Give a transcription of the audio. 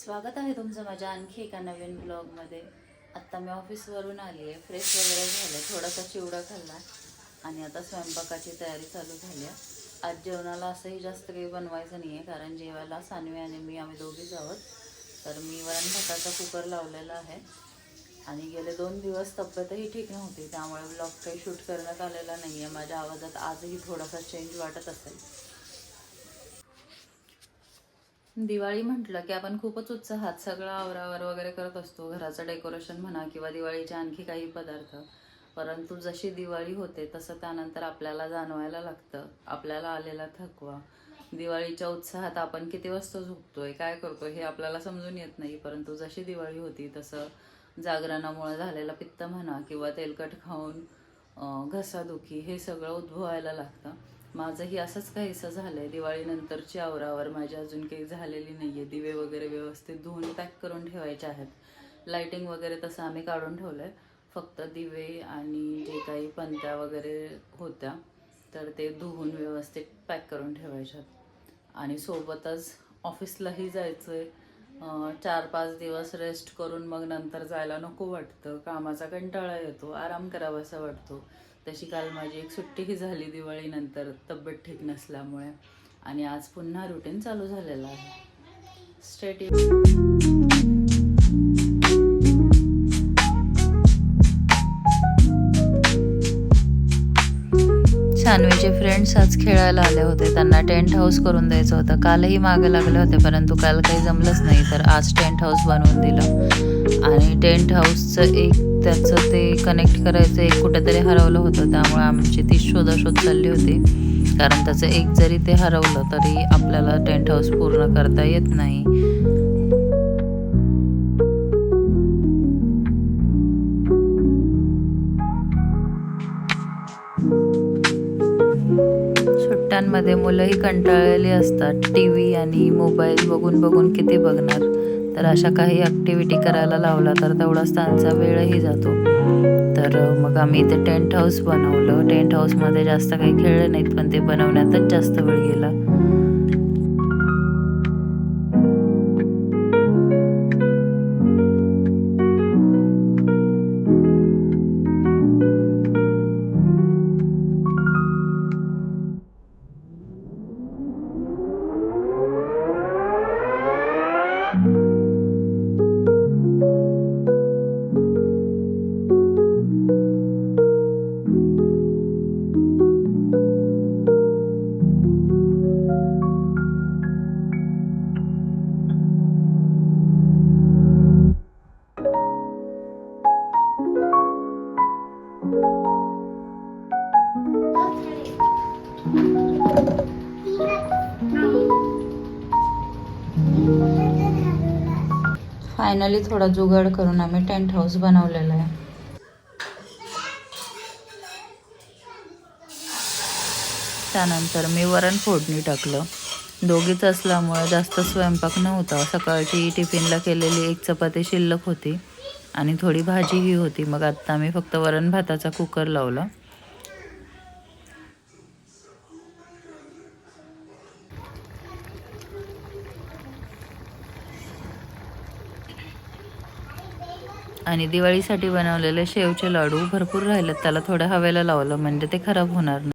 स्वागत आहे तुमचं माझ्या आणखी एका नवीन ब्लॉगमध्ये. आत्ता मी ऑफिसवरून आली आहे. फ्रेश वगैरे झालं थोडासा चिवडा खाल्ला आणि आता स्वयंपाकाची तयारी चालू झाली आहे. आज जेवणाला असंही जास्त काही बनवायचं नाही आहे कारण जेवायला सानवी आणि मी आम्ही दोघीच आहोत तर मी वरण भाताचा कुकर लावलेला आहे. आणि गेले दोन दिवस तब्येतही ठीक नव्हती त्यामुळे ब्लॉग काही शूट करण्यात आलेला नाही आहे माझ्या आवाजात आजही थोडासा चेंज वाटत असेल. दिवाळी म्हटलं की आपण खूपच उत्साहात सगळं आवरावर वगैरे करत असतो. घराचं डेकोरेशन म्हणा किंवा दिवाळीचे आणखी काही पदार्थ. परंतु जशी दिवाळी होते तसं त्यानंतर आपल्याला जाणवायला लागतं. आपल्याला आलेला थकवा. दिवाळीच्या उत्साहात आपण किती वाजता झोपतोय काय करतो हे आपल्याला समजून येत नाही. परंतु जशी दिवाळी होती तसं जागरणामुळे झालेला पित्त म्हणा किंवा तेलकट खाऊन घसादुखी हे सगळं उद्भवायला लागतं. माझंही असंच काहीसं झालंय. दिवाळीनंतरची आवरावर माझी अजून काही झालेली नाहीये. दिवे वगैरे व्यवस्थित धुवून पॅक करून ठेवायचे आहेत. लाईटिंग वगैरे तसं आम्ही काढून ठेवलंय. फक्त दिवे आणि जे काही पंत्या वगैरे होत्या तर ते धुवून व्यवस्थित पॅक करून ठेवायच्यात आणि सोबतच ऑफिसलाही जायचं आहे चार पाच दिवस रेस्ट करून मग नंतर जायला नको वाटतं. कामाचा कंटाळा येतो आराम करावासा वाटतो. तशी काल माझी एक सुट्टीही झाली दिवाळीनंतर तब्येत ठीक नसल्यामुळे. आणि आज पुन्हा रुटीन चालू झालेलं आहे. स्टेट सानवीचे फ्रेंड्स आज खेळायला आले होते. त्यांना टेंट हाऊस करून द्यायचं होतं. कालही मागे लागले होते परंतु काल काही जमलंच नाही. तर आज टेंट हाऊस बनवून दिलं. आणि टेंट हाऊसचं एक त्याचं ते कनेक्ट करायचं एक कुठेतरी हरवलं होतं. त्यामुळे आमची ती शोधाशोध चालली होती. कारण त्याचं एक जरी ते हरवलं तरी आपल्याला टेंट हाऊस पूर्ण करता येत नाही. सुट्ट्यांमध्ये मुलंही कंटाळलेली असतात. टी व्ही आणि मोबाईल बघून बघून किती बघणार? तर अशा काही ॲक्टिव्हिटी करायला लावला तर तेवढाच त्यांचा वेळही जातो. तर मग आम्ही इथे टेंट हाऊस बनवलं. टेंट हाऊसमध्ये जास्त काही खेळले नाहीत पण ते बनवण्यातच जास्त वेळ गेला. फायनली थोडा जुगाड करून आम्ही टेंट हाऊस बनवलेला आहे. त्यानंतर मी वरण फोडणी टाकलं. दोघीच असल्यामुळे जास्त स्वयंपाक नव्हता. सकाळची टिफिनला केलेली एक चपाती शिल्लक होती आणि थोडी भाजीही होती. मग आत्ता मी फक्त वरण भाताचा कुकर लावला. आणि दिवाळीसाठी बनवलेले शेवचे लाडू भरपूर राहिलेत. त्याला थोड्या हवेला लावलं म्हणजे ते खराब होणार नाही.